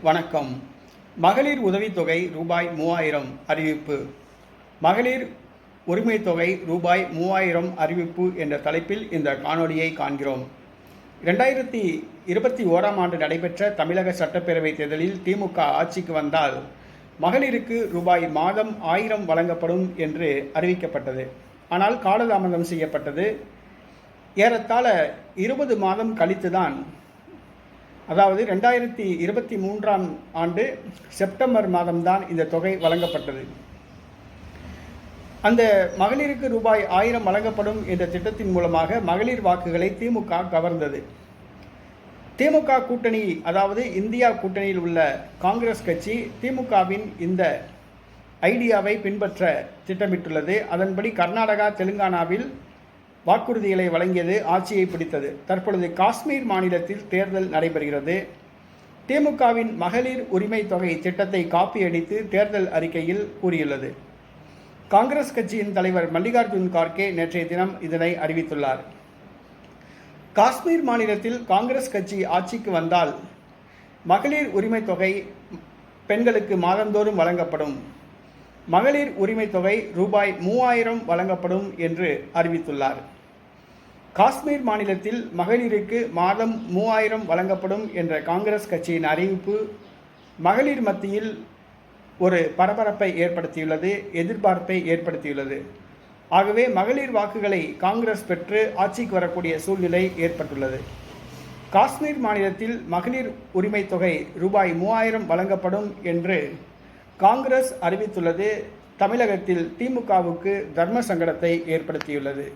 வணக்கம். மகளிர் உதவித்தொகை ரூபாய் மூவாயிரம் அறிவிப்பு. மகளிர் உரிமைத் தொகை ரூபாய் மூவாயிரம் அறிவிப்பு என்ற தலைப்பில் இந்த காணொலியை காண்கிறோம். இரண்டாயிரத்தி இருபத்தி ஓராம் ஆண்டு நடைபெற்ற தமிழக சட்டப்பேரவை தேர்தலில் திமுக ஆட்சிக்கு வந்தால் மகளிருக்கு ரூபாய் மாதம் ஆயிரம் வழங்கப்படும் என்று அறிவிக்கப்பட்டது. ஆனால் காலதாமதம் செய்யப்பட்டது. ஏறத்தாழ இருபது மாதம் கழித்துதான் அதாவது ரெண்டாயிரத்தி இருபத்தி மூன்றாம் ஆண்டு செப்டம்பர் மாதம்தான் இந்த தொகை வழங்கப்பட்டது. அந்த மகளிருக்கு ரூபாய் ஆயிரம் வழங்கப்படும் என்ற திட்டத்தின் மூலமாக மகளிர் வாக்குகளை திமுக கவர்ந்தது. திமுக கூட்டணி அதாவது இந்தியா கூட்டணியில் உள்ள காங்கிரஸ் கட்சி திமுகவின் இந்த ஐடியாவை பின்பற்ற திட்டமிட்டுள்ளது. அதன்படி கர்நாடகா தெலுங்கானாவில் வாக்குறுதிகளை வழங்கியது ஆட்சியை பிடித்தது. தற்பொழுது காஷ்மீர் மாநிலத்தில் தேர்தல் நடைபெறுகிறது. திமுகவின் மகளிர் உரிமை தொகை திட்டத்தை காப்பியடித்து தேர்தல் அறிக்கையில் கூறியுள்ளது. காங்கிரஸ் கட்சியின் தலைவர் மல்லிகார்ஜுன் கார்கே நேற்றைய தினம் இதனை அறிவித்துள்ளார். காஷ்மீர் மாநிலத்தில் காங்கிரஸ் கட்சி ஆட்சிக்கு வந்தால் மகளிர் உரிமை தொகை பெண்களுக்கு மாதந்தோறும் வழங்கப்படும். மகளிர் உரிமை தொகை ரூபாய் மூவாயிரம் வழங்கப்படும் என்று அறிவித்துள்ளார். காஷ்மீர் மாநிலத்தில் மகளிருக்கு மாதம் மூவாயிரம் வழங்கப்படும் என்ற காங்கிரஸ் கட்சியின் அறிவிப்பு மகளிர் மத்தியில் ஒரு பரபரப்பை ஏற்படுத்தியுள்ளது எதிர்பார்ப்பை ஏற்படுத்தியுள்ளது. ஆகவே மகளிர் வாக்குகளை காங்கிரஸ் பெற்று ஆட்சிக்கு வரக்கூடிய சூழ்நிலை ஏற்பட்டுள்ளது. காஷ்மீர் மாநிலத்தில் மகளிர் உரிமை தொகை ரூபாய் மூவாயிரம் வழங்கப்படும் என்று காங்கிரஸ் அறிவித்துள்ளது. தமிழகத்தில் திமுகவுக்கு தர்ம சங்கடத்தை ஏற்படுத்தியுள்ளது.